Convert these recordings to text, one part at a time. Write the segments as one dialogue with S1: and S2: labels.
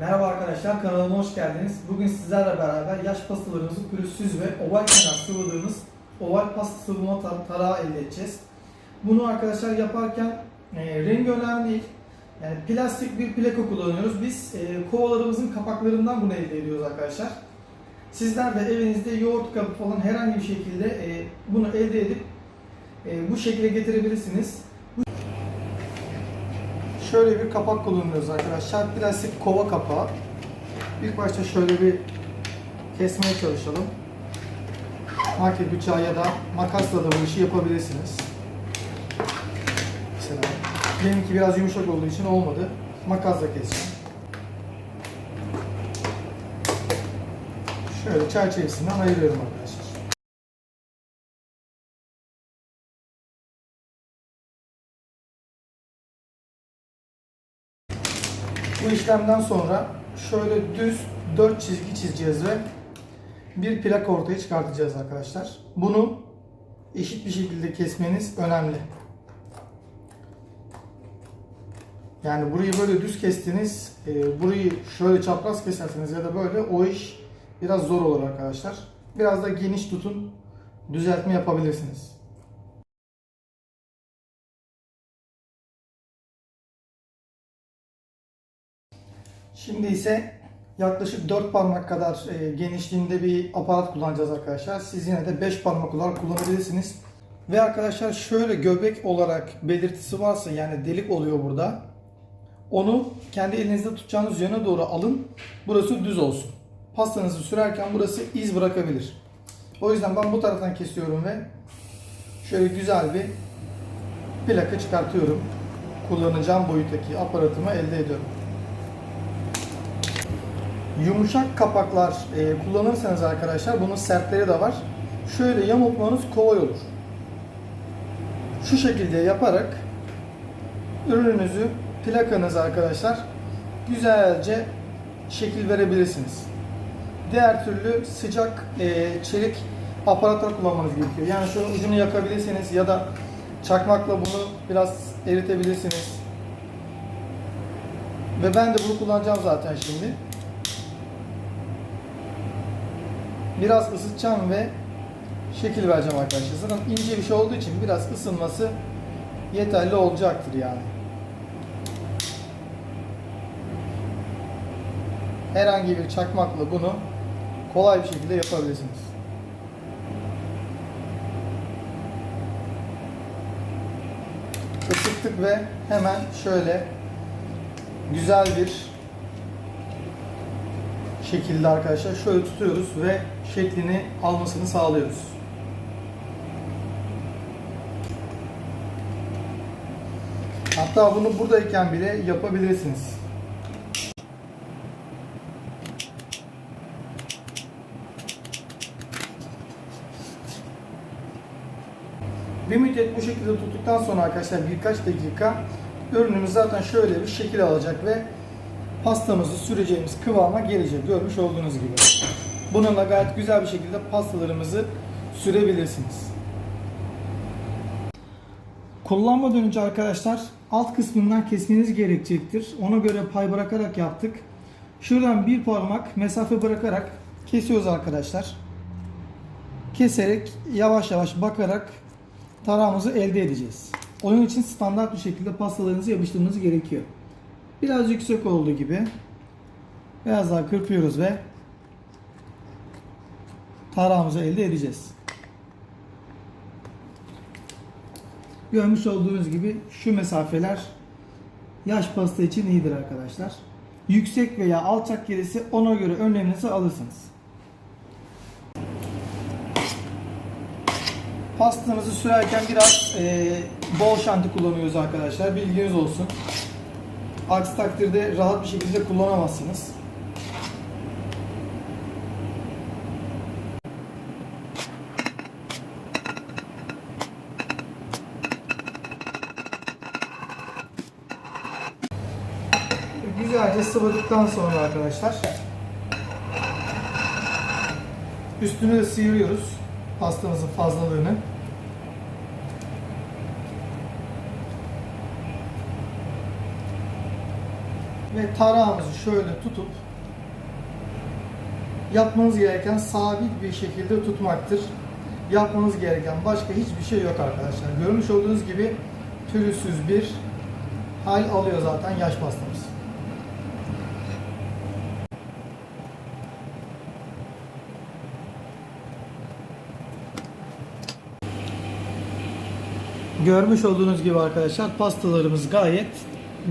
S1: Merhaba arkadaşlar, kanalıma hoş geldiniz. Bugün sizlerle beraber yaş pastalarımızı pürüzsüz ve oval kenar sıvadığımız oval pasta sıvıma tar- tarağı elde edeceğiz. Bunu arkadaşlar yaparken e, rengi önemli değil. Yani plastik bir plaka kullanıyoruz. Biz e, kovalarımızın kapaklarından bunu elde ediyoruz arkadaşlar. Sizler de evinizde yoğurt kabı falan herhangi bir şekilde e, bunu elde edip e, bu şekilde getirebilirsiniz. Şöyle bir kapak kullanıyoruz arkadaşlar. Plastik kova kapağı. İlk başta şöyle bir kesmeye çalışalım. Market bıçağı ya da makasla da bu işi yapabilirsiniz. Mesela benimki biraz yumuşak olduğu için olmadı. Makasla keseceğim. Şöyle çerçevesinden ayırıyorum arkadaşlar. Bu işlemden sonra şöyle düz 4 çizgi çizeceğiz ve bir plak ortaya çıkartacağız arkadaşlar. Bunu eşit bir şekilde kesmeniz önemli. Yani burayı böyle düz kestiniz, e, burayı şöyle çapraz keserseniz ya da böyle o iş biraz zor olur arkadaşlar. Biraz da geniş tutun, düzeltme yapabilirsiniz. Şimdi ise yaklaşık 4 parmak kadar e, genişliğinde bir aparat kullanacağız arkadaşlar. Siz yine de 5 parmak olarak kullanabilirsiniz. Ve arkadaşlar şöyle göbek olarak belirtisi varsa yani delik oluyor burada. Onu kendi elinizde tutacağınız yöne doğru alın. Burası düz olsun. Pastanızı sürerken burası iz bırakabilir. O yüzden ben bu taraftan kesiyorum ve şöyle güzel bir plaka çıkartıyorum. Kullanacağım boyuttaki aparatımı elde ediyorum. Yumuşak kapaklar e, kullanırsanız arkadaşlar bunun sertleri de var. Şöyle yamultmanız kolay olur. Şu şekilde yaparak ürününüzü plakanızı arkadaşlar güzelce şekil verebilirsiniz. Diğer türlü sıcak e, çelik aparatlar kullanmanız gerekiyor. Yani şu ucunu yakabilirsiniz ya da çakmakla bunu biraz eritebilirsiniz. Ve ben de bunu kullanacağım zaten şimdi. Biraz ısıtacağım ve şekil vereceğim arkadaşlar. Zaten ince bir şey olduğu için biraz ısınması yeterli olacaktır yani. Herhangi bir çakmakla bunu kolay bir şekilde yapabilirsiniz. Isıttık ve hemen şöyle güzel bir şekilde arkadaşlar şöyle tutuyoruz ve şeklini almasını sağlıyoruz. Hatta bunu buradayken bile yapabilirsiniz. Bir müddet bu şekilde tuttuktan sonra arkadaşlar birkaç dakika ürünümüz zaten şöyle bir şekil alacak ve pastamızı süreceğimiz kıvama gelecek. Görmüş olduğunuz gibi. Bununla gayet güzel bir şekilde pastalarımızı sürebilirsiniz. Kullanmadan önce arkadaşlar alt kısmından kesmeniz gerekecektir. Ona göre pay bırakarak yaptık. Şuradan bir parmak mesafe bırakarak kesiyoruz arkadaşlar. Keserek yavaş yavaş bakarak tarağımızı elde edeceğiz. Onun için standart bir şekilde pastalarınızı yapıştırmanız gerekiyor. Biraz yüksek olduğu gibi biraz daha kırpıyoruz ve tarağımızı elde edeceğiz. Görmüş olduğunuz gibi şu mesafeler yaş pasta için iyidir arkadaşlar. Yüksek veya alçak gelirse ona göre önleminizi alırsınız. Pastamızı sürerken biraz e, bol şanti kullanıyoruz arkadaşlar. Bilginiz olsun. Aksi takdirde rahat bir şekilde kullanamazsınız. Güzelce sıvadıktan sonra arkadaşlar üstünü de sıyırıyoruz pastamızın fazlalığını. Ve tarağımızı şöyle tutup yapmanız gereken sabit bir şekilde tutmaktır. Yapmanız gereken başka hiçbir şey yok arkadaşlar. Görmüş olduğunuz gibi pürüzsüz bir hal alıyor zaten yaş pastamız. Görmüş olduğunuz gibi arkadaşlar pastalarımız gayet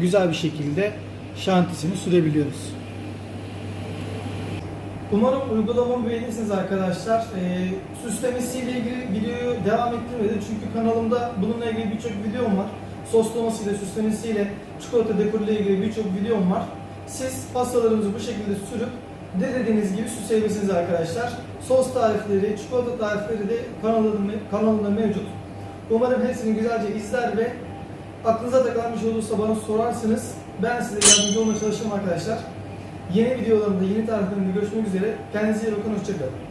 S1: güzel bir şekilde şantisini sürebiliyoruz. Umarım uygulamamı beğenirsiniz arkadaşlar. Ee, süslemesiyle ilgili videoyu devam ettirmedim çünkü kanalımda bununla ilgili birçok videom var. Soslamasıyla, süslemesiyle, çikolata dekoruyla ilgili birçok videom var. Siz pastalarınızı bu şekilde sürüp dilediğiniz gibi süsleyebilirsiniz arkadaşlar. Sos tarifleri, çikolata tarifleri de kanalımda, kanalımda mevcut. Umarım hepsini güzelce izler ve aklınıza şey olursa bana sorarsınız. Ben size yardımcı olmaya çalışırım arkadaşlar. Yeni videolarımda, yeni tariflerimde görüşmek üzere. Kendinize iyi bakın, hoşçakalın.